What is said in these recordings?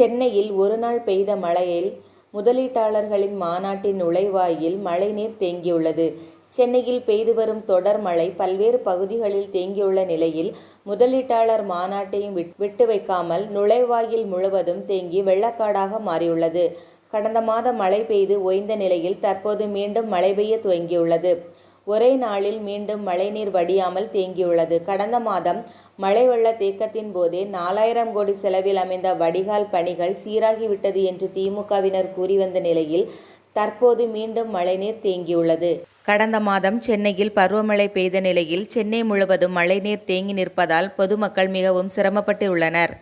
சென்னையில் ஒருநாள் பெய்த மழையில் முதலீட்டாளர்களின் மாநாட்டின் நுழைவாயில் மழைநீர் தேங்கியுள்ளது. சென்னையில் பெய்து வரும் தொடர் மழை பல்வேறு பகுதிகளில் தேங்கியுள்ள நிலையில் முதலீட்டாளர் மாநாட்டையும் விட்டு வைக்காமல் நுழைவாயில் முழுவதும் தேங்கி வெள்ளக்காடாக மாறியுள்ளது. கடந்த மாதம் மழை பெய்து ஓய்ந்த நிலையில் தற்போது மீண்டும் மழை பெய்ய துவங்கியுள்ளது. ஒரே நாளில் மீண்டும் மழைநீர் வடியாமல் தேங்கியுள்ளது. கடந்த மாதம் மழை வெள்ள தேக்கத்தின் போதே நாலாயிரம் கோடி செலவில் அமைந்த வடிகால் பணிகள் சீராகிவிட்டது என்று திமுகவினர் கூறி வந்த நிலையில் தற்போது மீண்டும் மழைநீர் தேங்கியுள்ளது. கடந்த மாதம் சென்னையில் பருவமழை பெய்த நிலையில் சென்னை முழுவதும் மழைநீர் தேங்கி நிற்பதால் பொதுமக்கள் மிகவும் சிரமப்பட்டு உள்ளனர்.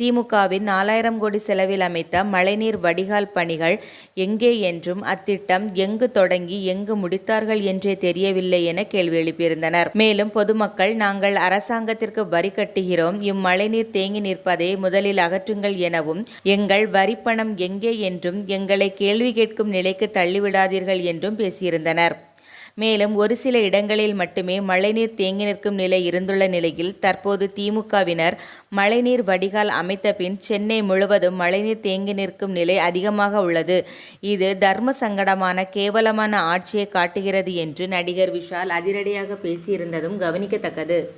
திமுகவின் நாலாயிரம் கோடி செலவில் அமைத்த மழைநீர் வடிகால் பணிகள் எங்கே என்றும் அத்திட்டம் எங்கு தொடங்கி எங்கு முடித்தார்கள் என்றே தெரியவில்லை என கேள்வி எழுப்பியிருந்தனர். மேலும் பொதுமக்கள் நாங்கள் அரசாங்கத்திற்கு வரி கட்டுகிறோம் இம்மழைநீர் தேங்கி நிற்பதை முதலில் அகற்றுங்கள் எனவும் எங்கள் வரிப்பணம் எங்கே என்றும் எங்களை கேள்வி கேட்கும் நிலைக்கு தள்ளிவிடாதீர்கள் என்றும் பேசியிருந்தனர். மேலும் ஒரு சில இடங்களில் மட்டுமே மழைநீர் தேங்கி நிற்கும் நிலை இருந்துள்ள நிலையில் தற்போது திமுகவினர் மழைநீர் வடிகால் அமைத்த பின் சென்னை முழுவதும் மழைநீர் தேங்கி நிற்கும் நிலை அதிகமாக உள்ளது. இது தர்ம சங்கடமான கேவலமான ஆட்சியை காட்டுகிறது என்று நடிகர் விஷால் அதிரடியாக பேசியிருந்ததும் கவனிக்கத்தக்கது.